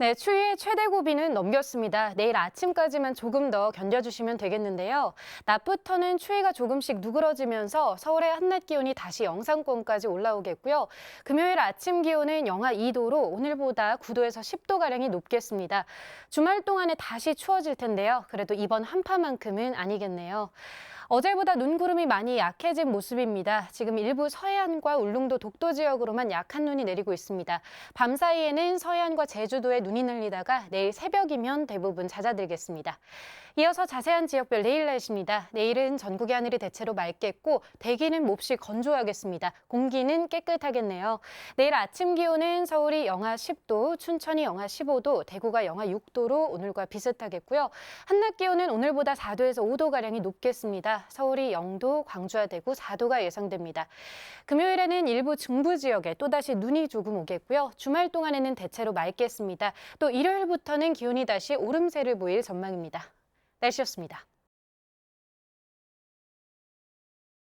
네, 추위의 최대 고비는 넘겼습니다. 내일 아침까지만 조금 더 견뎌주시면 되겠는데요. 낮부터는 추위가 조금씩 누그러지면서 서울의 한낮 기온이 다시 영상권까지 올라오겠고요. 금요일 아침 기온은 영하 2도로 오늘보다 9도에서 10도가량이 높겠습니다. 주말 동안에 다시 추워질 텐데요. 그래도 이번 한파만큼은 아니겠네요. 어제보다 눈구름이 많이 약해진 모습입니다. 지금 일부 서해안과 울릉도 독도 지역으로만 약한 눈이 내리고 있습니다. 밤 사이에는 서해안과 제주도에 눈이 내리다가 내일 새벽이면 대부분 잦아들겠습니다. 이어서 자세한 지역별 내일 날씨입니다. 내일은 전국의 하늘이 대체로 맑겠고 대기는 몹시 건조하겠습니다. 공기는 깨끗하겠네요. 내일 아침 기온은 서울이 영하 10도, 춘천이 영하 15도, 대구가 영하 6도로 오늘과 비슷하겠고요. 한낮 기온은 오늘보다 4도에서 5도가량이 높겠 서울이 0도, 광주와 대구 4도가 예상됩니다. 금요일에는 일부 중부 지역에 또다시 눈이 조금 오겠고요. 주말 동안에는 대체로 맑겠습니다. 또 일요일부터는 기온이 다시 오름세를 보일 전망입니다. 날씨였습니다.